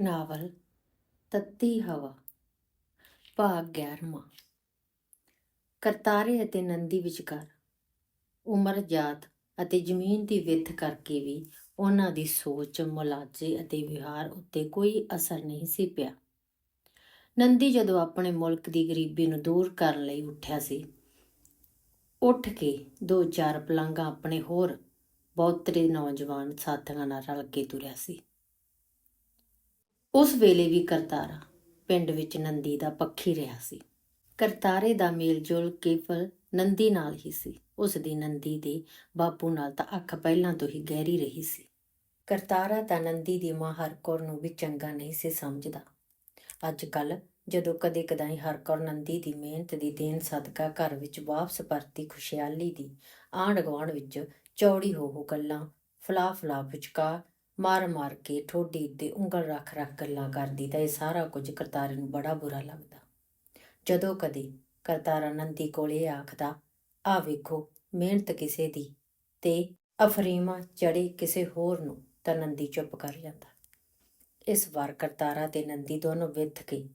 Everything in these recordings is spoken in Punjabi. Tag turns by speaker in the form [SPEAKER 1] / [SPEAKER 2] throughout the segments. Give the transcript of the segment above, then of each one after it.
[SPEAKER 1] ਨਾਵਲ, ਤੱਤੀ ਹਵਾ, ਭਾਗ 11ਵਾਂ ਕਰਤਾਰੇ ਅਤੇ ਨੰਦੀ ਵਿਚਕਾਰ ਉਮਰ, ਜਾਤ ਅਤੇ ਜ਼ਮੀਨ ਦੀ ਵਿੱਥ ਕਰਕੇ ਵੀ ਉਹਨਾਂ ਦੀ ਸੋਚ, ਮੁਲਾਜ਼ੇ ਅਤੇ ਵਿਹਾਰ ਉੱਤੇ ਕੋਈ ਅਸਰ ਨਹੀਂ ਸੀ ਪਿਆ। ਨੰਦੀ ਜਦੋਂ ਆਪਣੇ ਮੁਲਕ ਦੀ ਗਰੀਬੀ ਨੂੰ ਦੂਰ ਕਰਨ ਲਈ ਉੱਠਿਆ ਸੀ, ਉੱਠ ਕੇ ਦੋ ਚਾਰ ਪਲੰਘਾਂ ਆਪਣੇ ਹੋਰ ਬਹੁਤਰੇ ਨੌਜਵਾਨ ਸਾਥੀਆਂ ਨਾਲ ਰਲ ਕੇ ਤੁਰਿਆ ਸੀ। ਉਸ ਵੇਲੇ ਵੀ ਕਰਤਾਰਾ ਪਿੰਡ ਵਿੱਚ ਨੰਦੀ ਦਾ ਪੱਖੀ ਰਿਹਾ ਸੀ। ਕਰਤਾਰੇ ਦਾ ਮੇਲਜੋਲ ਕੇਵਲ ਨੰਦੀ ਨਾਲ ਹੀ ਸੀ। ਉਸ ਦੀ ਨੰਦੀ ਦੇ ਬਾਪੂ ਨਾਲ ਤਾਂ ਅੱਖ ਪਹਿਲਾਂ ਤੋਂ ਹੀ ਗਹਿਰੀ ਰਹੀ ਸੀ। ਕਰਤਾਰਾ ਤਾਂ ਨੰਦੀ ਦੀ ਮਾਂ ਹਰਕੌਰ ਨੂੰ ਵੀ ਚੰਗਾ ਨਹੀਂ ਸੀ ਸਮਝਦਾ। ਅੱਜ ਕੱਲ ਜਦੋਂ ਕਦੇ ਕਦਾਈ ਹਰਕੌਰ ਨੰਦੀ ਦੀ ਮਿਹਨਤ ਦੀ ਦੇਣ ਸਦਕਾ ਘਰ ਵਿੱਚ ਵਾਪਸ ਪਰਤੀ ਖੁਸ਼ਹਾਲੀ ਦੀ ਆਂਢ ਗੁਆਂਢ ਵਿੱਚ ਚੌੜੀ ਹੋ ਹੋ ਗੱਲਾਂ ਫਲਾ ਫਲਾ ਵਿਚਕਾਰ ਮਾਰ ਮਾਰ ਕੇ ਠੋਡੀ ਉੱਤੇ ਉਂਗਲ ਰੱਖ ਰੱਖ ਗੱਲਾਂ ਕਰਦੀ ਤਾਂ ਇਹ ਸਾਰਾ ਕੁਝ ਕਰਤਾਰੇ ਨੂੰ ਬੜਾ ਬੁਰਾ ਲੱਗਦਾ। ਜਦੋਂ ਕਦੇ ਕਰਤਾਰਾ ਨੰਦੀ ਕੋਲੇ ਆਖਦਾ, ਆ ਵੇਖੋ, ਮਿਹਨਤ ਕਿਸੇ ਦੀ ਤੇ ਅਫਰੀਮਾ ਚੜੇ ਕਿਸੇ ਹੋਰ ਨੂੰ, ਤਾਂ ਨੰਦੀ ਚੁੱਪ ਕਰ ਜਾਂਦਾ। ਇਸ ਵਾਰ ਕਰਤਾਰਾ ਤੇ ਨੰਦੀ ਦੋਨੋਂ ਵਿੱਥ ਕੇ,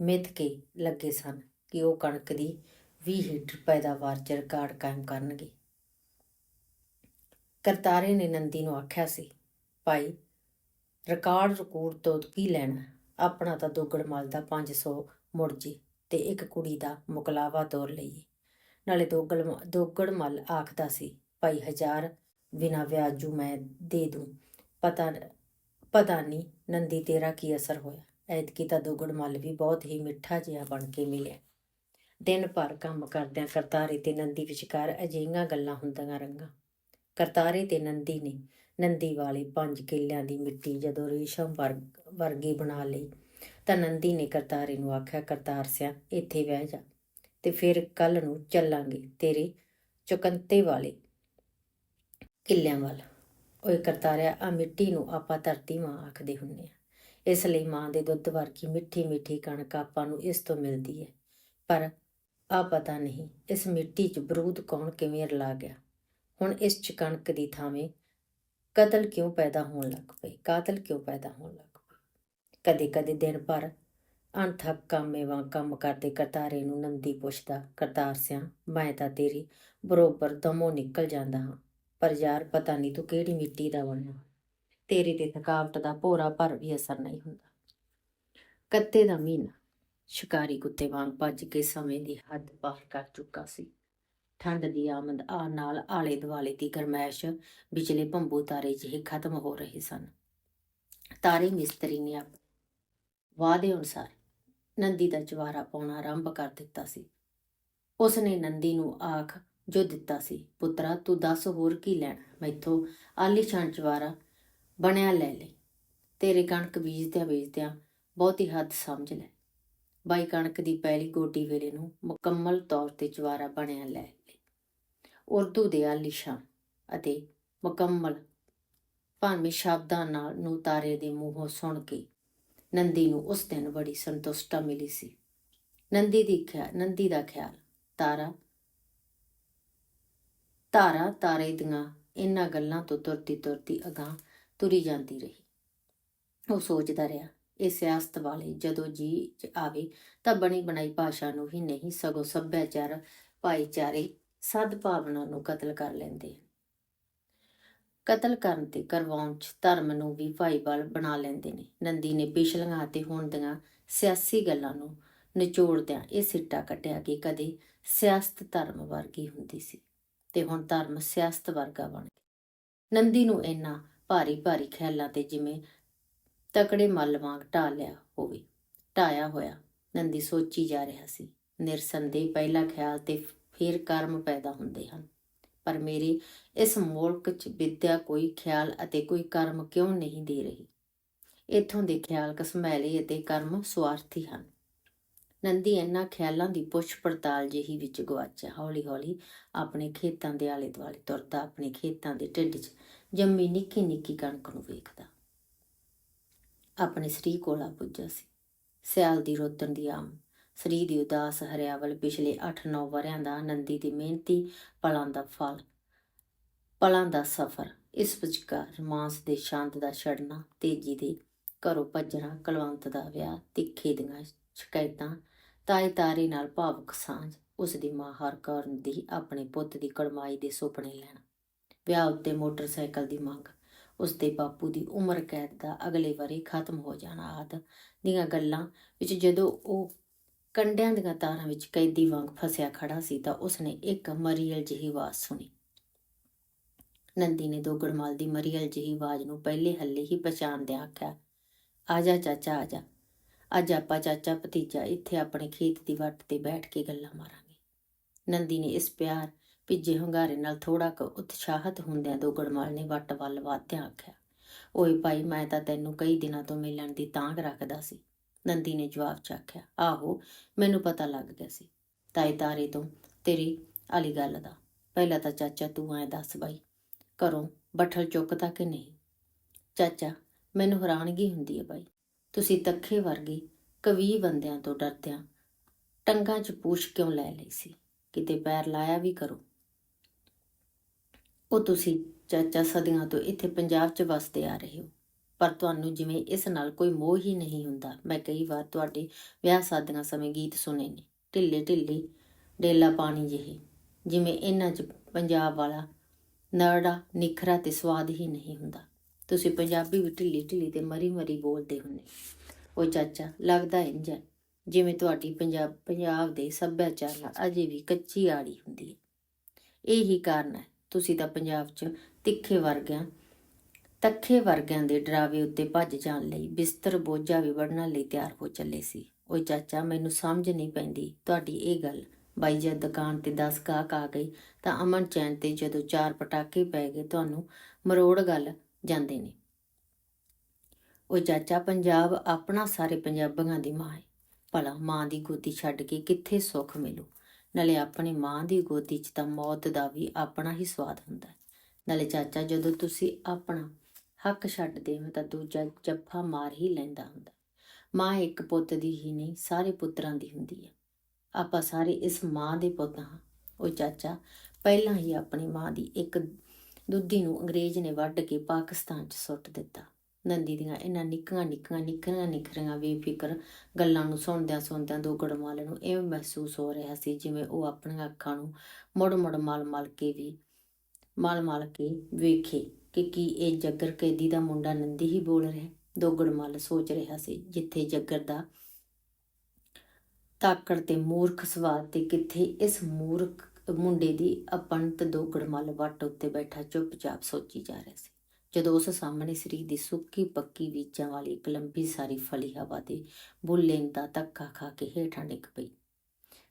[SPEAKER 1] ਮਿੱਥ ਕੇ ਲੱਗੇ ਸਨ ਕਿ ਉਹ ਕਣਕ ਦੀ 20 ਹੀਟਰ ਪੈਦਾਵਾਰ ਚ ਰਿਕਾਰਡ ਕਾਇਮ ਕਰਨਗੇ। ਕਰਤਾਰੇ ਨੇ ਨੰਦੀ ਨੂੰ ਆਖਿਆ ਸੀ ਭਾਈ ਰਿਕਾਰਡ ਰਿਕੂਡ ਤੋਂ ਕੀ ਲੈਣਾ? ਆਪਣਾ ਤਾਂ ਦੋਗੜ ਮਲ ਦਾ 500 ਮੁੜ ਜੀ ਤੇ ਇੱਕ ਕੁੜੀ ਦਾ ਮੁਕਲਾਵਾ ਤੋਰ ਲਈਏ ਨਾਲੇ ਦੋਗੜ ਦੋਗੜ ਮਲ ਆਖਦਾ ਸੀ, ਭਾਈ ਹਜ਼ਾਰ ਬਿਨਾ ਵਿਆਜੂ ਮੈਂ ਦੇ ਦੂੰ। ਪਤਾ ਪਤਾ ਨਹੀਂ ਨੰਦੀ ਤੇਰਾ ਕੀ ਅਸਰ ਹੋਇਆ? ਐਤਕੀ ਤਾਂ ਦੋਗੜ ਮਲ ਵੀ ਬਹੁਤ ਹੀ ਮਿੱਠਾ ਜਿਹਾ ਬਣ ਕੇ ਮਿਲਿਆ। ਦਿਨ ਭਰ ਕੰਮ ਕਰਦਿਆਂ ਕਰਤਾਰੇ ਤੇ ਨੰਦੀ ਵਿਚਕਾਰ ਅਜਿਹੀਆਂ ਗੱਲਾਂ ਹੁੰਦੀਆਂ ਰੰਗਾਂ ਕਰਤਾਰੇ ਤੇ ਨੰਦੀ ਨੇ ਨੰਦੀ ਵਾਲੇ ਪੰਜ ਕਿੱਲਿਆਂ ਦੀ ਮਿੱਟੀ ਜਦੋਂ ਰੇਸ਼ਮ ਵਰਗ ਵਰਗੀ ਬਣਾ ਲਈ, ਤਾਂ ਨੰਦੀ ਨੇ ਕਰਤਾਰੇ ਨੂੰ ਆਖਿਆ, ਕਰਤਾਰ ਸਿਆ, ਇੱਥੇ ਬਹਿ ਜਾ ਤੇ ਫਿਰ ਕੱਲ ਨੂੰ ਚੱਲਾਂਗੇ ਤੇਰੇ ਚੁਕੰਤੇ ਵਾਲੇ ਕਿੱਲਿਆਂ ਵੱਲ। ਓਏ ਕਰਤਾਰਿਆ ਆ ਮਿੱਟੀ ਨੂੰ ਆਪਾਂ ਧਰਤੀ ਮਾਂ ਆਖਦੇ ਹੁੰਨੇ ਆ। ਇਸ ਲਈ ਮਾਂ ਦੇ ਦੁੱਧ ਵਰਗੀ ਮਿੱਠੀ ਮਿੱਠੀ ਕਣਕ ਆਪਾਂ ਨੂੰ ਇਸ ਤੋਂ ਮਿਲਦੀ ਹੈ ਪਰ ਆ ਪਤਾ ਨਹੀਂ, ਇਸ ਮਿੱਟੀ 'ਚ ਬਰੂਦ ਕੌਣ ਕਿਵੇਂ ਰਲਾ ਗਿਆ। ਹੁਣ ਇਸ 'ਚ ਕਣਕ ਦੀ ਥਾਵੇਂ ਕਤਲ ਕਿਉਂ ਪੈਦਾ ਹੋਣ ਲੱਗ ਪਏ ਕਾਤਲ ਕਿਉਂ ਪੈਦਾ ਹੋਣ ਲੱਗ ਪਏ ਕਦੇ ਕਦੇ ਦਿਨ ਭਰ ਅਣਥੱਕ ਕੰਮੇ ਵਾਂ ਕੰਮ ਕਰਦੇ ਕਰਤਾਰੇ ਨੂੰ ਨੰਦੀ ਪੁੱਛਦਾ, ਕਰਤਾਰ ਸਿਆ, ਮੈਂ ਤਾਂ ਤੇਰੀ ਬਰੋਬਰ ਦਮੋਂ ਨਿਕਲ ਜਾਂਦਾ ਹਾਂ, ਪਰ ਯਾਰ ਪਤਾ ਨਹੀਂ ਤੂੰ ਕਿਹੜੀ ਮਿੱਟੀ ਦਾ ਬਣਿਆ ਤੇਰੇ ਤੇ ਥਕਾਵਟ ਦਾ ਭੋਰਾ ਭਰ ਵੀ ਅਸਰ ਨਹੀਂ ਹੁੰਦਾ। ਕੱਤੇ ਦਾ ਮਹੀਨਾ, ਸ਼ਿਕਾਰੀ ਕੁੱਤੇ ਵਾਂਗ ਭੱਜ ਕੇ ਸਮੇਂ ਦੀ ਹੱਦ ਪਾਰ ਕਰ ਚੁੱਕਾ ਸੀ। ਠੰਡ ਦੀ ਆਮਦ ਆ ਨਾਲ ਆਲੇ ਦੁਆਲੇ ਦੀ ਗਰਮੈਸ਼, ਬਿਜਲੇ ਭੰਬੂ ਤਾਰੇ ਜਿਹੇ ਖਤਮ ਹੋ ਰਹੇ ਸਨ। ਤਾਰੇ ਮਿਸਤਰੀ ਨੇ ਆਪ ਵਾਅਦੇ ਅਨੁਸਾਰ ਨੰਦੀ ਦਾ ਜਵਾਰਾ ਪਾਉਣਾ ਆਰੰਭ ਕਰ ਦਿੱਤਾ ਸੀ। ਉਸ ਨੇ ਨੰਦੀ ਨੂੰ ਆਖ, ਜੋ ਦਿੱਤਾ ਸੀ, ਪੁੱਤਰਾ, ਤੂੰ ਦੱਸ ਹੋਰ ਕੀ ਲੈਣਾ? ਮੈਥੋਂ ਆਲੀਸ਼ਾਨ ਜਵਾਰਾ ਬਣਿਆ ਲੈ ਲੈ। ਤੇਰੇ ਕਣਕ ਬੀਜਦਿਆਂ ਬੀਜਦਿਆਂ ਬਹੁਤੀ ਹੱਦ ਸਮਝ ਲੈ। ਬਾਈ ਕਣਕ ਦੀ ਪਹਿਲੀ ਗੋਡੀ ਵੇਲੇ ਨੂੰ ਮੁਕੰਮਲ ਤੌਰ ਤੇ ਜਵਾਰਾ ਬਣਿਆ ਲੈ। ਉਰਦੂ ਦੇ ਆਲੀਸ਼ਾਨ ਅਤੇ ਮੁਕੰਮਲ, ਭਾਵੇਂ ਸ਼ਬਦਾਂ ਨਾਲ ਨੂੰ ਤਾਰੇ ਦੇ ਮੂੰਹੋਂ ਸੁਣ ਕੇ ਨੰਦੀ ਨੂੰ ਉਸ ਦਿਨ ਬੜੀ ਸੰਤੁਸ਼ਟਤਾ ਮਿਲੀ ਸੀ। ਨੰਦੀ ਦੀ ਖਿਆਲ ਨੰਦੀ ਦਾ ਖਿਆਲ, ਤਾਰਾ ਤਾਰਾ ਤਾਰੇ ਦੀਆਂ ਇਹਨਾਂ ਗੱਲਾਂ ਤੋਂ ਤੁਰਦੀ ਤੁਰਦੀ ਅਗਾਹ ਤੁਰੀ ਜਾਂਦੀ ਰਹੀ। ਉਹ ਸੋਚਦਾ ਰਿਹਾ, ਇਹ ਸਿਆਸਤ ਵਾਲੇ ਜਦੋਂ ਜੀ ਆਵੇ ਤਾਂ ਬਣੀ ਬਣਾਈ ਭਾਸ਼ਾ ਨੂੰ ਹੀ ਨਹੀਂ, ਸਗੋਂ ਸੱਭਿਆਚਾਰ, ਭਾਈਚਾਰੇ ਸਦਭਾਵਨਾ ਨੂੰ ਕਤਲ ਕਰ ਲੈਂਦੇ ਕਤਲ ਕਰਨ ਤੇ ਕਰਵਾਉਣ ਚ ਧਰਮ ਨੂੰ ਵੀ ਭਾਈਵਾਲ ਬਣਾ ਲੈਂਦੇ ਨੇ। ਨੰਦੀ ਨੇ ਪਿਛਲੀਆਂ ਅਤੇ ਹੁਣ ਦੀਆਂ ਸਿਆਸੀ ਗੱਲਾਂ ਨੂੰ ਨਿਚੋੜਦਿਆਂ ਇਹ ਸਿੱਟਾ ਕੱਟਿਆ ਕਿ ਕਦੇ ਸਿਆਸਤ ਧਰਮ ਵਰਗੀ ਹੁੰਦੀ ਸੀ ਤੇ ਹੁਣ ਧਰਮ ਸਿਆਸਤ ਵਰਗਾ ਬਣ ਗਿਆ। ਨੰਦੀ ਨੂੰ ਇੰਨਾ ਭਾਰੀ ਭਾਰੀ ਖਿਆਲਾਂ ਤੇ ਜਿਵੇਂ ਤਕੜੇ ਮੱਲ ਵਾਂਗ ਢਾ ਲਿਆ ਹੋਵੇ ਢਾਇਆ ਹੋਇਆ, ਨੰਦੀ ਸੋਚੀ ਜਾ ਰਿਹਾ ਸੀ, ਨਿਰਸੰਦੇਹ ਪਹਿਲਾ ਖਿਆਲ ਤੇ ਫਿਰ ਕਰਮ ਪੈਦਾ ਹੁੰਦੇ ਹਨ। ਪਰ ਮੇਰੇ ਇਸ ਮੁਲਕ 'ਚ ਵਿਦਿਆ ਕੋਈ ਖਿਆਲ ਅਤੇ ਕੋਈ ਕਰਮ ਕਿਉਂ ਨਹੀਂ ਦੇ ਰਹੀ? ਇਥੋਂ ਦੇ ਖਿਆਲ ਕਸਮੈਲੇ ਅਤੇ ਕਰਮ ਸਵਾਰਥੀ ਹਨ। ਨੰਦੀ ਇਹਨਾਂ ਖਿਆਲਾਂ ਦੀ ਪੁੱਛ ਪੜਤਾਲ ਜਿਹੀ ਵਿੱਚ ਗਵਾਚਿਆ ਹੌਲੀ ਹੌਲੀ ਆਪਣੇ ਖੇਤਾਂ ਦੇ ਆਲੇ ਦੁਆਲੇ ਤੁਰਦਾ ਆਪਣੇ ਖੇਤਾਂ ਦੇ ਢਿੱਡ 'ਚ ਜੰਮੀ ਨਿੱਕੀ ਨਿੱਕੀ ਕਣਕ ਨੂੰ ਵੇਖਦਾ। ਆਪਣੇ ਸ੍ਰੀ ਕੋਲਾ ਪੁੱਜਾ ਸੀ। ਸਿਆਲ ਦੀ ਰੋਤਣ ਦੀ ਆਮ ਸ੍ਰੀ ਦੀ ਉਦਾਸ ਹਰਿਆਵਲ ਪਿਛਲੇ 8-9 ਵਰਿਆਂ ਦਾ ਆਨੰਦੀ ਦੀ ਮਿਹਨਤੀ ਪਲਾਂ ਦਾ ਫਲ, ਪਲਾਂ ਦਾ ਸਫ਼ਰ, ਇਸ ਵਿਚਕਾਰ ਰੋਮਾਂਸ ਦੇ ਸ਼ਾਂਤ ਦਾ ਛੜਨਾ, ਤੇਜੀ ਦੇ ਘਰੋਂ ਭੱਜਣਾ, ਕਲਵੰਤ ਦਾ ਵਿਆਹ, ਤਿੱਖੇ ਦੀਆਂ ਸ਼ਿਕਾਇਤਾਂ ਤਾਏ ਤਾਰੇ ਨਾਲ ਭਾਵਕ ਸਾਂਝ, ਉਸ ਦੀ ਮਾਂ ਹਰਕੌਰ ਦੀ ਆਪਣੇ ਪੁੱਤ ਦੀ ਕੜਮਾਈ ਦੇ ਸੁਪਨੇ ਲੈਣਾ, ਵਿਆਹ ਉੱਤੇ ਮੋਟਰਸਾਈਕਲ ਦੀ ਮੰਗ, ਉਸ ਦੇ ਬਾਪੂ ਦੀ ਉਮਰ ਕੈਦ ਦਾ ਅਗਲੇ ਵਾਰੀ ਖਤਮ ਹੋ ਜਾਣਾ ਆਦ ਦੀਆਂ ਗੱਲਾਂ ਵਿੱਚ ਜਦੋਂ ਉਹ ਕੰਡਿਆਂ ਦੀਆਂ ਤਾਰਾਂ ਵਿੱਚ ਕੈਦੀ ਵਾਂਗ ਫਸਿਆ ਖੜਾ ਸੀ ਤਾਂ ਉਸਨੇ ਇੱਕ ਮਰੀਅਲ ਜਿਹੀ ਆਵਾਜ਼ ਸੁਣੀ। ਨੰਦੀ ਨੇ ਦੋਗੜਮਾਲ ਦੀ ਮਰੀਅਲ ਜਿਹੀ ਆਵਾਜ਼ ਨੂੰ ਪਹਿਲੇ ਹੱਲੇ ਹੀ ਪਛਾਣਦਿਆਂ ਆਖਿਆ, ਆ ਜਾ ਚਾਚਾ, ਆ ਜਾ। ਅੱਜ ਆਪਾਂ ਚਾਚਾ, ਭਤੀਜਾ ਇੱਥੇ ਆਪਣੇ ਖੇਤ ਦੀ ਵੱਟ ਤੇ ਬੈਠ ਕੇ ਗੱਲਾਂ ਮਾਰਾਂਗੇ। ਨੰਦੀ ਨੇ ਇਸ ਪਿਆਰ, ਭਿੱਜੇ ਹੁੰਗਾਰੇ ਨਾਲ ਥੋੜਾ ਕੁ ਉਤਸ਼ਾਹਤ ਹੁੰਦਿਆਂ ਦੋਗੜਮਾਲ ਨੇ ਵੱਟ ਵੱਲ ਵਾਧਿਆਂ ਆਖਿਆ, ਓਏ ਭਾਈ, ਮੈਂ ਤਾਂ ਤੈਨੂੰ ਕਈ ਦਿਨਾਂ ਤੋਂ ਮਿਲਣ ਦੀ ਤਾਂਘ ਰੱਖਦਾ ਸੀ। ਨੰਦੀ ਨੇ ਜਵਾਬ ਚ ਆਖਿਆ ਆਹੋ, ਮੈਨੂੰ ਪਤਾ ਲੱਗ ਗਿਆ ਸੀ। ਤਾਏ ਤਾਰੇ ਤੋਂ ਤੇਰੀ ਵਾਲੀ ਗੱਲ ਦਾ। ਪਹਿਲਾਂ ਤਾਂ ਚਾਚਾ ਤੂੰ ਐ ਦੱਸ ਬਾਈ, ਘਰੋਂ ਬੱਠਲ ਚੁੱਕਦਾ ਕਿ ਨਹੀਂ? ਚਾਚਾ, ਮੈਨੂੰ ਹੈਰਾਨਗੀ ਹੁੰਦੀ ਹੈ ਬਾਈ। ਤੁਸੀਂ ਤੱਖੇ ਵਰਗੇ ਕਵੀ ਬੰਦਿਆਂ ਤੋਂ ਡਰਦਿਆਂ ਟੰਗਾਂ 'ਚ ਪੂਛ ਕਿਉਂ ਲੈ ਲਈ ਸੀ? ਕਿਤੇ ਪੈਰ ਲਾਇਆ ਵੀ ਕਰੋ। ਉਹ ਤੁਸੀਂ ਚਾਚਾ ਸਦੀਆਂ ਤੋਂ ਇੱਥੇ ਪੰਜਾਬ 'ਚ ਵਸਦੇ ਆ ਰਹੇ ਹੋ। ਪਰ ਤੁਹਾਨੂੰ ਜਿਵੇਂ ਇਸ ਨਾਲ ਕੋਈ ਮੋਹ ਹੀ ਨਹੀਂ ਹੁੰਦਾ, ਮੈਂ ਕਈ ਵਾਰ ਤੁਹਾਡੇ ਵਿਆਹ ਸ਼ਾਦੀਆਂ ਸਮੇਂ ਗੀਤ ਸੁਣੇ ਨੇ, ਢਿੱਲੇ ਢਿੱਲੇ ਡੇਲਾ ਪਾਣੀ ਜਿਹੇ, ਜਿਵੇਂ ਇਹਨਾਂ 'ਚ ਪੰਜਾਬ ਵਾਲਾ ਨਰੜਾ ਨਿਖਰਾ ਤੇ ਸਵਾਦ ਹੀ ਨਹੀਂ ਹੁੰਦਾ। ਤੁਸੀਂ ਪੰਜਾਬੀ ਵੀ ਢਿੱਲੀ ਢਿੱਲੀ ਤੇ ਮਰੀ ਮਰੀ ਬੋਲਦੇ ਹੁੰਦੇ। ਉਹ ਚਾਚਾ, ਲੱਗਦਾ ਇੰਜ ਹੈ, ਜਿਵੇਂ ਤੁਹਾਡੀ ਪੰਜਾਬ ਪੰਜਾਬ ਦੇ ਸੱਭਿਆਚਾਰ ਨਾਲ ਅਜੇ ਵੀ ਕੱਚੀ ਆੜੀ ਹੁੰਦੀ ਹੈ। ਇਹੀ ਕਾਰਨ ਹੈ, ਤੁਸੀਂ ਤਾਂ ਪੰਜਾਬ 'ਚ ਤਿੱਖੇ ਵਰਗਿਆਂ ਤੱਖੇ ਵਰਗਿਆਂ ਦੇ ਡਰਾਵੇ ਉੱਤੇ ਭੱਜ ਜਾਣ ਲਈ ਬਿਸਤਰ ਬੋਝਾ ਵੀ ਵੜਨ ਲਈ ਤਿਆਰ ਹੋ ਚੱਲੇ ਸੀ। ਓਏ ਚਾਚਾ, ਮੈਨੂੰ ਸਮਝ ਨਹੀਂ ਪੈਂਦੀ। ਤੁਹਾਡੀ ਇਹ ਗੱਲ ਬਾਈ ਜਦ ਦੁਕਾਨ ਤੇ 10 ਗਾਹਕ ਆ ਗਏ ਤਾਂ ਅਮਨ ਚੈਨ ਤੇ ਜਦੋਂ ਚਾਰ ਪਟਾਕੇ ਪੈ ਗਏ ਤੁਹਾਨੂੰ ਮਰੋੜ ਗੱਲ ਜਾਂਦੇ ਨੇ। ਉਹ ਚਾਚਾ, ਪੰਜਾਬ ਆਪਣਾ ਸਾਰੇ ਪੰਜਾਬੀਆਂ ਦੀ ਮਾਂ ਹੈ ਭਲਾ ਮਾਂ ਦੀ ਗੋਦੀ ਛੱਡ ਕੇ ਕਿੱਥੇ ਸੁੱਖ ਮਿਲੂ? ਨਾਲੇ ਆਪਣੀ ਮਾਂ ਦੀ ਗੋਦੀ 'ਚ ਤਾਂ ਮੌਤ ਦਾ ਵੀ ਆਪਣਾ ਹੀ ਸਵਾਦ ਹੁੰਦਾ ਹੈ ਨਾਲੇ ਚਾਚਾ, ਜਦੋਂ ਤੁਸੀਂ ਆਪਣਾ ਹੱਕ ਛੱਡ ਹੋ ਤਾਂ ਦੂਜਾ ਜੱਫਾ ਮਾਰ ਹੀ ਲੈਂਦਾ ਹੁੰਦਾ। ਮਾਂ ਇੱਕ ਪੁੱਤ ਦੀ ਹੀ ਨਹੀਂ, ਸਾਰੇ ਪੁੱਤਰਾਂ ਦੀ ਹੁੰਦੀ ਹੈ ਆਪਾਂ ਸਾਰੇ ਇਸ ਮਾਂ ਦੇ ਪੁੱਤ ਹਾਂ। ਉਹ ਚਾਚਾ ਪਹਿਲਾਂ ਹੀ ਆਪਣੀ ਮਾਂ ਦੀ ਇੱਕ ਦੁੱਧੀ ਨੂੰ ਅੰਗਰੇਜ਼ ਨੇ ਵੱਢ ਕੇ ਪਾਕਿਸਤਾਨ 'ਚ ਸੁੱਟ ਦਿੱਤਾ। ਨੰਦੀ ਦੀਆਂ ਇਹਨਾਂ ਨਿੱਕੀਆਂ ਨਿੱਕੀਆਂ ਨਿੱਕੀਆਂ ਨਿੱਕਰੀਆਂ ਬੇਫਿਕਰ ਗੱਲਾਂ ਨੂੰ ਸੁਣਦਿਆਂ ਸੁਣਦਿਆਂ ਦੋ ਗੜਮਾਲ ਨੂੰ ਇਹ ਮਹਿਸੂਸ ਹੋ ਰਿਹਾ ਸੀ ਜਿਵੇਂ ਉਹ ਆਪਣੀਆਂ ਅੱਖਾਂ ਨੂੰ ਮੁੜ ਮੁੜ ਮਲ ਮਲ ਕੇ ਵੀ ਮਲ ਮਲ ਕੇ ਵੇਖੇ। ਕਿ ਕੀ ਇਹ ਜੱਗਰ ਕੈਦੀ ਦਾ ਮੁੰਡਾ ਨੰਦੀ ਹੀ ਬੋਲ ਰਿਹਾ ਦੋ ਗੜਮਾਲ ਸੋਚ ਰਿਹਾ ਸੀ, ਜਿੱਥੇ ਜੱਗਰ ਦਾ ਤਾਕੜ ਤੇ ਮੂਰਖ ਸਵਾਦ ਤੇ ਕਿੱਥੇ ਇਸ ਮੂਰਖ ਮੁੰਡੇ ਦੀ ਅਪੰਤ ਦੋ ਵੱਟ ਉੱਤੇ ਬੈਠਾ ਚੁੱਪਚਾਪ ਸੋਚੀ ਜਾ ਰਿਹਾ ਸੀ। ਜਦੋਂ ਉਸ ਸਾਹਮਣੇ ਸਰੀਰ ਦੀ ਸੁੱਕੀ ਪੱਕੀ ਬੀਜਾਂ ਵਾਲੀ ਇੱਕ ਲੰਬੀ ਸਾਰੀ ਫਲੀ ਹਵਾ ਦੇ ਬੁੱਲੇਨ ਦਾ ਧੱਕਾ ਖਾ ਕੇ ਹੇਠਾਂ ਡਿੱਗ ਪਈ।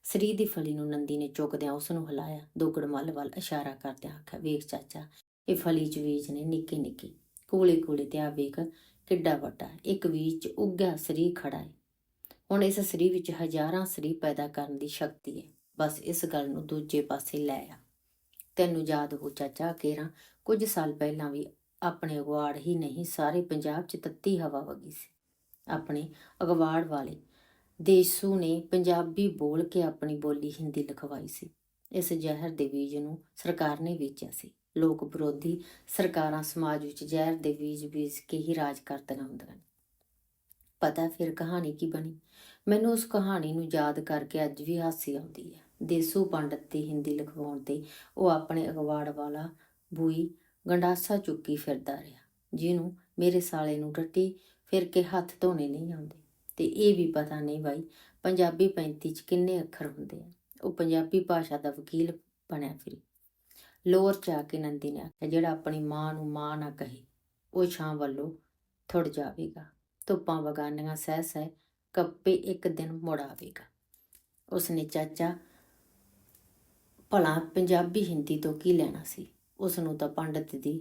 [SPEAKER 1] ਸਰੀਰ ਦੀ ਫਲੀ ਨੂੰ ਨੰਦੀ ਨੇ ਚੁੱਕਦਿਆਂ ਉਸ ਨੂੰ ਹਿਲਾਇਆ। ਦੋਗੜ ਮੱਲ ਵੱਲ ਇਸ਼ਾਰਾ ਕਰਦਿਆਂ ਆਖਿਆ, ਵੇਖ ਚਾਚਾ ਇਹ ਫਲੀ ਚ ਬੀਜ ਨੇ ਨਿੱਕੇ ਨਿੱਕੇ। ਕੋਲੇ ਕੋਲੇ ਤੇ ਆ ਵੇਖ ਕਿੱਡਾ ਵੱਡਾ ਇੱਕ ਬੀਜ ਚ ਉੱਗਿਆ ਸਰੀ ਖੜਾ ਹੈ। ਹੁਣ ਇਸ ਸਰੀਰ ਵਿੱਚ ਹਜ਼ਾਰਾਂ ਸਰੀ ਪੈਦਾ ਕਰਨ ਦੀ ਸ਼ਕਤੀ ਹੈ। ਬਸ ਇਸ ਗੱਲ ਨੂੰ ਦੂਜੇ ਪਾਸੇ ਲੈ ਆ। ਤੈਨੂੰ ਯਾਦ ਹੋ ਚਾਚਾ, ਕੇਰਾ ਕੁਝ ਸਾਲ ਪਹਿਲਾਂ ਵੀ ਆਪਣੇ ਅਗਵਾੜ ਹੀ ਨਹੀਂ, ਸਾਰੇ ਪੰਜਾਬ 'ਚ ਤੱਤੀ ਹਵਾ ਵਗੀ ਸੀ। ਆਪਣੇ ਅਗਵਾੜ ਵਾਲੇ ਦੇਸੂ ਨੇ ਪੰਜਾਬੀ ਬੋਲ ਕੇ ਆਪਣੀ ਬੋਲੀ ਹਿੰਦੀ ਲਿਖਵਾਈ ਸੀ। ਇਸ ਜ਼ਹਿਰ ਦੇ ਬੀਜ ਨੂੰ ਸਰਕਾਰ ਨੇ ਵੇਚਿਆ ਸੀ। ਲੋਕ ਵਿਰੋਧੀ ਸਰਕਾਰਾਂ ਸਮਾਜ ਵਿੱਚ ਜ਼ਹਿਰ ਦੇ ਬੀਜ ਬੀਜ ਕੇ ਹੀ ਰਾਜ ਕਰਦੀਆਂ ਹੁੰਦੀਆਂ ਨੇ। ਪਤਾ ਫਿਰ ਕਹਾਣੀ ਕੀ ਬਣੀ? ਮੈਨੂੰ ਉਸ ਕਹਾਣੀ ਨੂੰ ਯਾਦ ਕਰਕੇ ਅੱਜ ਵੀ ਹਾਸੀ ਆਉਂਦੀ ਹੈ। ਦੇਸੂ ਪੰਡਤ ਦੀ ਹਿੰਦੀ ਲਿਖਵਾਉਣ ਤੇ ਉਹ ਆਪਣੇ ਅਗਵਾੜ ਵਾਲਾ ਬੂਈ ਗੰਡਾਸਾ ਚੁੱਕੀ ਫਿਰਦਾ ਰਿਹਾ, ਜਿਹਨੂੰ ਮੇਰੇ ਸਾਲੇ ਨੂੰ ਟੱਟੀ ਫਿਰ ਕੇ ਹੱਥ ਧੋਣੇ ਨਹੀਂ ਆਉਂਦੇ। ਤੇ ਇਹ ਵੀ ਪਤਾ ਨਹੀਂ ਬਾਈ ਪੰਜਾਬੀ 35 ਚ ਕਿੰਨੇ ਅੱਖਰ ਹੁੰਦੇ ਆ। ਉਹ ਪੰਜਾਬੀ ਭਾਸ਼ਾ ਦਾ ਵਕੀਲ ਬਣਿਆ ਫਿਰੀ। ਲੋਰ ਚ ਆ ਕੇ ਨੰਦੀ ਨੇ ਆਖਿਆ, ਜਿਹੜਾ ਆਪਣੀ ਮਾਂ ਨੂੰ ਮਾਂ ਨਾ ਕਹੇ, ਉਹ ਛਾਂ ਵੱਲੋਂ ਥੁੜ ਜਾਵੇਗਾ, ਧੁੱਪਾਂ ਵਗਾਨੀਆਂ ਸਹਿ ਸਹਿ ਕੱਪੇ ਇੱਕ ਦਿਨ ਮੁੜ ਆਵੇਗਾ ਉਸਨੇ ਚਾਚਾ, ਭਲਾ ਪੰਜਾਬੀ ਹਿੰਦੀ ਤੋਂ ਕੀ ਲੈਣਾ ਸੀ? ਉਸ ਨੂੰ ਤਾਂ ਪੰਡਤ ਦੀ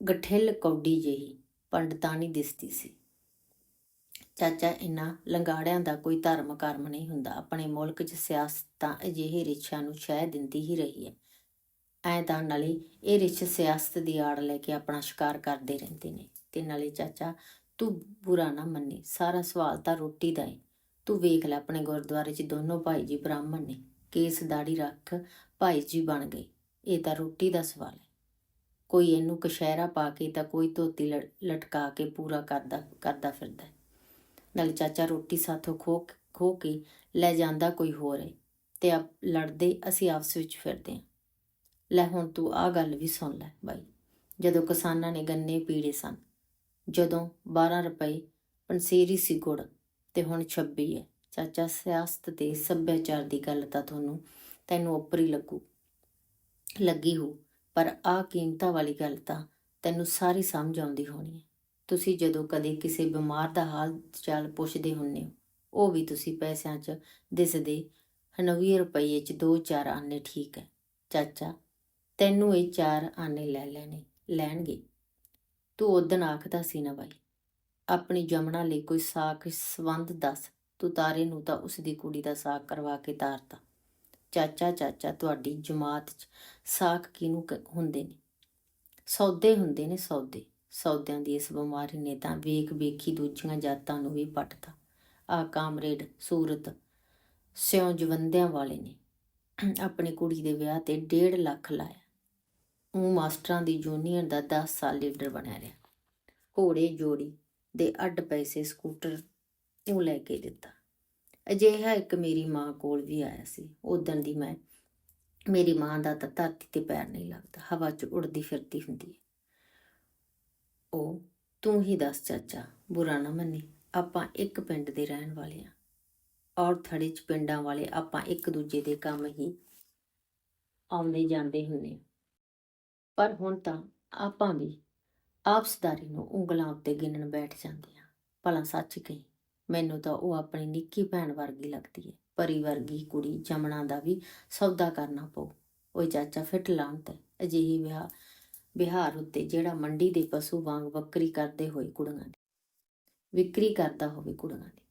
[SPEAKER 1] ਗਠਿਲ ਕੌਡੀ ਜਿਹੀ ਪੰਡਤਾਨੀ ਦਿਸਦੀ ਸੀ। ਚਾਚਾ ਇਨਾ ਲੰਗਾੜਿਆਂ ਦਾ ਕੋਈ ਧਰਮ ਕਰਮ ਨਹੀਂ ਹੁੰਦਾ। ਆਪਣੇ ਮੁਲਕ 'ਚ ਸਿਆਸਤ ਤਾਂ ਅਜਿਹੇ ਰਿਛਾਂ ਨੂੰ ਸ਼ਹਿ ਦਿੰਦੀ ਹੀ ਰਹੀ ਹੈ। ਐ ਤਾਂ ਨਾਲੇ ਇਹ ਰਿਛ ਸਿਆਸਤ ਦੀ ਆੜ ਲੈ ਕੇ ਆਪਣਾ ਸ਼ਿਕਾਰ ਕਰਦੇ ਰਹਿੰਦੇ ਨੇ। ਤੇ ਨਾਲੇ, ਚਾਚਾ, ਤੂੰ ਬੁਰਾ ਨਾ ਮੰਨੀ। ਸਾਰਾ ਸਵਾਲ ਤਾਂ ਰੋਟੀ ਦਾ ਹੈ ਤੂੰ ਵੇਖ ਲੈ ਆਪਣੇ ਗੁਰਦੁਆਰੇ 'ਚ ਦੋਨੋਂ ਭਾਈ ਜੀ ਬ੍ਰਾਹਮਣ ਨੇ। ਕੇਸ ਦਾੜੀ ਰੱਖ ਭਾਈ ਜੀ ਬਣ ਗਏ। ਇਹ ਤਾਂ ਰੋਟੀ ਦਾ ਸਵਾਲ ਹੈ। ਕੋਈ ਇਹਨੂੰ ਕਸ਼ਹਿਰਾ ਪਾ ਕੇ ਤਾਂ ਕੋਈ ਧੋਤੀ ਲਟਕਾ ਕੇ ਪੂਰਾ ਕਰਦਾ ਕਰਦਾ ਫਿਰਦਾ ਨਾਲ ਚਾਚਾ ਰੋਟੀ ਸਾਥੋਂ ਖੋ ਖੋ ਕੇ ਲੈ ਜਾਂਦਾ ਕੋਈ ਹੋਰ ਹੈ ਤੇ ਆਪ ਲੜਦੇ ਅਸੀਂ ਆਪਸ ਵਿੱਚ ਫਿਰਦੇ ਹਾਂ ਲੈ ਹੁਣ ਤੂੰ ਆ ਗੱਲ ਵੀ ਸੁਣ ਲੈ ਬਾਈ। ਜਦੋਂ ਕਿਸਾਨਾਂ ਨੇ ਗੰਨੇ ਪੀੜੇ ਸਨ, ਜਦੋਂ 12 ਰੁਪਏ ਪੰਸੇਰੀ ਸੀ ਗੁੜ ਤੇ ਹੁਣ 26 ਹੈ ਚਾਚਾ ਸਿਆਸਤ ਤੇ ਸੱਭਿਆਚਾਰ ਦੀ ਗੱਲ ਤਾਂ ਤੁਹਾਨੂੰ, ਤੈਨੂੰ ਉੱਪਰ ਹੀ ਲੱਗੂ, ਲੱਗੀ ਹੋ, ਪਰ ਆ ਕੀਮਤਾਂ ਵਾਲੀ ਗੱਲ ਤਾਂ ਤੈਨੂੰ ਸਾਰੀ ਸਮਝ ਆਉਂਦੀ ਹੋਣੀ ਹੈ ਤੁਸੀਂ ਜਦੋਂ ਕਦੇ ਕਿਸੇ ਬਿਮਾਰ ਦਾ ਹਾਲ ਚਾਲ ਪੁੱਛਦੇ ਹੁੰਨੇ ਹੋ, ਉਹ ਵੀ ਤੁਸੀਂ ਪੈਸਿਆਂ 'ਚ ਦਿਸਦੇ 90 ਰੁਪਏ 'ਚ ਦੋ ਚਾਰ ਆਨੇ ਠੀਕ ਹੈ ਚਾਚਾ, ਤੈਨੂੰ ਇਹ ਚਾਰ ਆਨੇ ਲੈ ਲੈਣੇ, ਲੈਣਗੇ। ਤੂੰ ਉਦਣ ਆਖਦਾ ਸੀ ਨਾ ਬਾਈ, ਆਪਣੀ ਜਮਣਾ ਲਈ ਕੋਈ ਸਾਖ ਸੰਬੰਧ ਦੱਸ, ਤੂੰ ਤਾਰੇ ਨੂੰ ਤਾਂ ਉਸ ਦੀ ਕੁੜੀ ਦਾ ਸਾਖ ਕਰਵਾ ਕੇ ਤਾਰਤਾ। ਚਾਚਾ ਚਾਚਾ, ਤੁਹਾਡੀ ਜਮਾਤ 'ਚ ਸਾਖ ਕਿਹਨੂੰ ਹੁੰਦੇ ਨੇ? ਸੌਦੇ ਹੁੰਦੇ ਨੇ, ਸੌਦੇ। ਸੌਦਿਆਂ ਦੀ ਇਸ ਬਿਮਾਰੀ ਨੇ ਤਾਂ ਵੇਖ ਵੇਖੀ ਦੂਜੀਆਂ ਜਾਤਾਂ ਨੂੰ ਵੀ ਪੱਟਤਾ। ਆ ਕਾਮਰੇਡ, ਸੂਰਤ, ਸਿਉਂ ਜਵੰਦਿਆਂ ਵਾਲੇ ਨੇ। ਆਪਣੀ ਕੁੜੀ ਦੇ ਵਿਆਹ ਤੇ 1.5 ਲੱਖ ਲਾਇਆ। ਉਹ ਮਾਸਟਰਾਂ ਦੀ ਜੂਨੀਅਰ ਦਾ 10 ਸਾਲ ਲੀਡਰ ਬਣਿਆ ਰਿਹਾ। ਘੋੜੇ, ਜੋੜੀ ਦੇ ਅੱਡ ਪੈਸੇ ਸਕੂਟਰ ਉਹ ਲੈ ਕੇ ਦਿੱਤਾ। ਅਜਿਹਾ ਇੱਕ ਮੇਰੀ ਮਾਂ ਕੋਲ ਵੀ ਆਇਆ ਸੀ। ਉਦੋਂ ਦੀ ਮੈਂ, ਮੇਰੀ ਮਾਂ ਦਾ ਤਾਂ ਧਰਤੀ ਤੇ ਪੈਰ ਨਹੀਂ ਲੱਗਦਾ। ਹਵਾ 'ਚ ਉੜਦੀ ਫਿਰਦੀ ਹੁੰਦੀ ਹੈ। ਉਹ, ਤੂੰ ਹੀ ਦੱਸ ਚਾਚਾ, ਬੁਰਾ ਨਾ ਮੰਨੀ, ਆਪਾਂ ਇੱਕ ਪਿੰਡ ਦੇ ਰਹਿਣ ਵਾਲੇ ਆ। ਔਰ ਥੜੇ 'ਚ ਪਿੰਡਾਂ ਵਾਲੇ ਆਪਾਂ ਇੱਕ ਦੂਜੇ ਦੇ ਕੰਮ ਹੀ ਆਉਂਦੇ ਜਾਂਦੇ ਹੁੰਨੇ ਪਰ ਹੁਣ ਤਾਂ ਆਪਾਂ ਵੀ ਆਪਸਦਾਰੀ ਨੂੰ ਉਂਗਲਾਂ ਉੱਤੇ ਗਿਣਨ ਬੈਠ ਜਾਂਦੇ ਆ। ਭਲਾ ਸੱਚ ਕਹੀ, ਮੈਨੂੰ ਤਾਂ ਉਹ ਆਪਣੀ ਨਿੱਕੀ ਭੈਣ ਵਰਗੀ ਲੱਗਦੀ ਹੈ ਪਰੀ ਵਰਗੀ ਕੁੜੀ ਜਮਣਾ ਦਾ ਵੀ ਸੌਦਾ ਕਰਨਾ ਪਊ। ਓਏ ਚਾਚਾ, ਫਿੱਟ ਲਾਂਤ ਅਜਿਹੀ ਵਿਆਹ ਬਿਹਾਰ ਉੱਤੇ ਜਿਹੜਾ ਮੰਡੀ ਦੇ ਪਸ਼ੂ ਵਾਂਗ ਬੱਕਰੀ ਕਰਦੇ ਹੋਏ ਕੁੜੀਆਂ ਦੀ, ਵਿਕਰੀ ਕਰਦਾ ਹੋਵੇ ਕੁੜੀਆਂ ਦੀ।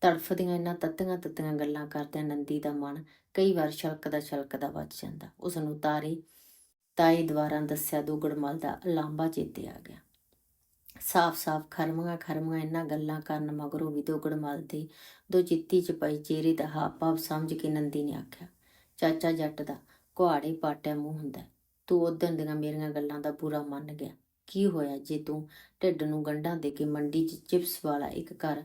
[SPEAKER 1] ਤੜਫਦੀਆਂ ਇਹਨਾਂ ਤੱਤੀਆਂ ਤੱਤੀਆਂ ਗੱਲਾਂ ਕਰਦਿਆਂ ਨੰਦੀ ਦਾ ਮਨ ਕਈ ਵਾਰ ਛਲਕਦਾ ਛਲਕਦਾ ਵੱਜ ਜਾਂਦਾ। ਉਸ ਨੂੰ ਤਾਰੇ, ਤਾਏ ਦੁਆਰਾ ਦੱਸਿਆ ਦੋਗੜਮਲ ਦਾ ਲਾਂਬਾ ਚੇਤੇ ਆ ਗਿਆ। ਸਾਫ਼-ਸਾਫ਼ ਖਰਮੀਆਂ ਖਰਮੀਆਂ ਇਹਨਾਂ ਗੱਲਾਂ ਕਰਨ ਮਗਰੋਂ ਵੀ ਦੋਗੜਮਲ ਦੇ ਦੋ ਚਿੱਤੀ ਚ ਪਈ ਚਿਹਰੇ ਦਾ ਹਾਵ ਭਾਵ ਸਮਝ ਕੇ ਨੰਦੀ ਨੇ ਆਖਿਆ, ਚਾਚਾ ਜੱਟ ਦਾ ਕੁਹਾੜੇ ਪਾਟਿਆ ਮੂੰਹ ਹੁੰਦਾ ਤੂੰ ਉਦੋਂ ਦੀਆਂ ਮੇਰੀਆਂ ਗੱਲਾਂ ਦਾ ਪੂਰਾ ਮੰਨ ਗਿਆ। ਕੀ ਹੋਇਆ ਜੇ ਤੂੰ ਢਿੱਡ ਨੂੰ ਗੰਢਾਂ ਦੇ ਕੇ ਮੰਡੀ 'ਚ ਚਿਪਸ ਵਾਲਾ ਇੱਕ ਘਰ,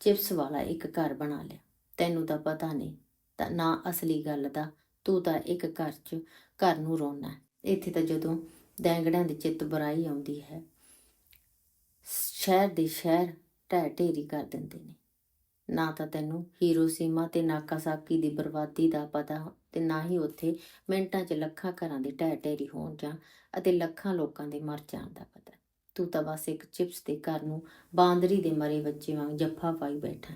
[SPEAKER 1] ਚਿਪਸ ਵਾਲਾ ਇੱਕ ਘਰ ਬਣਾ ਲਿਆ? ਤੈਨੂੰ ਤਾਂ ਪਤਾ ਨਹੀਂ। ਤਾਂ ਨਾ ਅਸਲੀ ਗੱਲ ਦਾ, ਤੂੰ ਤਾਂ ਇੱਕ ਘਰ 'ਚ ਘਰ ਨੂੰ ਰੋਣਾ ਇੱਥੇ ਤਾਂ ਜਦੋਂ ਦੈਂਗੜਾਂ ਦੀ ਚਿੱਤ ਬੁਰਾਈ ਆਉਂਦੀ ਹੈ, ਸ਼ਹਿਰ ਦੇ ਸ਼ਹਿਰ ਢਹਿ ਢੇਰੀ ਕਰ ਦਿੰਦੇ ਨੇ। ਨਾ ਤਾਂ ਤੈਨੂੰ ਹੀਰੋਸੀਮਾ ਤੇ ਨਾਕਾਸਾਕੀ ਦੀ ਬਰਬਾਦੀ ਦਾ ਪਤਾ ਤੇ ਨਾ ਹੀ ਉੱਥੇ ਮਿੰਟਾਂ 'ਚ ਲੱਖਾਂ ਘਰਾਂ ਦੇ ਢਹਿ ਢੇਰੀ ਹੋਣ ਜਾਂ ਅਤੇ ਲੱਖਾਂ ਲੋਕਾਂ ਦੇ ਮਰ ਜਾਣ ਦਾ ਪਤਾ। ਤੂੰ ਤਾਂ ਬਸ ਇੱਕ ਚਿਪਸ ਦੇ ਘਰ ਨੂੰ ਬਾਂਦਰੀ ਦੇ ਮਰੇ ਬੱਚੇ ਵਾਂਗ ਜੱਫਾ ਪਾਈ ਬੈਠਾ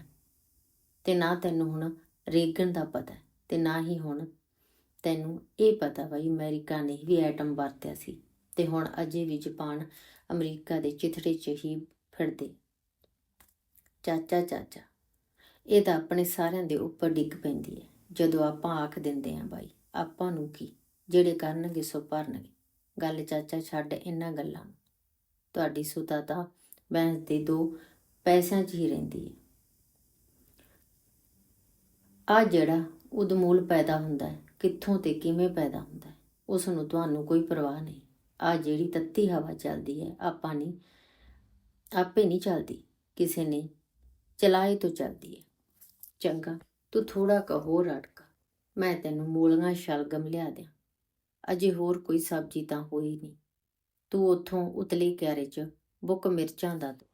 [SPEAKER 1] ਤੇ ਨਾ ਤੈਨੂੰ ਹੁਣ ਰੇਗਣ ਦਾ ਪਤਾ ਤੇ ਨਾ ਹੀ ਹੁਣ ਤੈਨੂੰ ਇਹ ਪਤਾ ਬਈ ਅਮਰੀਕਾ ਨੇ ਵੀ ਐਟਮ ਵਰਤਿਆ ਸੀ ਤੇ ਹੁਣ ਅਜੇ ਵੀ ਜਾਪਾਨ ਅਮਰੀਕਾ ਦੇ ਚਿਥੜੇ 'ਚ ਹੀ ਫਿਰਦੇ। ਚਾਚਾ ਚਾਚਾ, ਇਹ ਤਾਂ ਆਪਣੇ ਸਾਰਿਆਂ ਦੇ ਉੱਪਰ ਡਿੱਗ ਪੈਂਦੀ ਹੈ। ਜਦੋਂ ਆਪਾਂ ਆਖ ਦਿੰਦੇ ਆਂ ਬਾਈ, ਆਪਾਂ ਨੂੰ ਕੀ? ਜਿਹੜੇ ਕਰਨਗੇ ਸੋ ਭਰਨਗੇ। ਗੱਲ ਚਾਚਾ ਛੱਡ ਇਹਨਾਂ ਗੱਲਾਂ ਨੂੰ। ਤੁਹਾਡੀ ਸੁਤਾ ਤਾਂ ਬੈਂਸ ਦੇ ਦੋ ਪੈਸਿਆਂ 'ਚ ਹੀ ਰਹਿੰਦੀ ਹੈ ਆ ਜਿਹੜਾ ਉਦਮੂਲ ਪੈਦਾ ਹੁੰਦਾ ਹੈ ਕਿੱਥੋਂ ਤੇ ਕਿਵੇਂ ਪੈਦਾ ਹੁੰਦਾ ਹੈ ਉਸ ਨੂੰ ਤੁਹਾਨੂੰ ਕੋਈ ਪਰਵਾਹ ਨਹੀਂ। ਆ ਜਿਹੜੀ ਤੱਤੀ ਹਵਾ ਚੱਲਦੀ ਹੈ ਆਪਾਂ ਨਹੀਂ ਆਪੇ ਨਹੀਂ ਚੱਲਦੀ, ਕਿਸੇ ਨੇ ਚਲਾਏ ਤੋਂ ਚੱਲਦੀ ਹੈ ਚੰਗਾ। ਤੂੰ ਥੋੜਾ ਕ ਹੋਰ ਅਟਕ ਮੈਂ ਤੈਨੂੰ ਮੂਲੀਆਂ ਸ਼ਲਗਮ ਲਿਆ ਦਿਆਂ। ਅਜੇ ਹੋਰ ਕੋਈ ਸਬਜ਼ੀ ਤਾਂ ਹੋਈ ਨਹੀਂ। ਤੂੰ ਉਥੋਂ ਉਤਲੇ ਕਿਆਰੇ 'ਚ ਬੁੱਕ ਮਿਰਚਾਂ ਦਾ ਦੋ।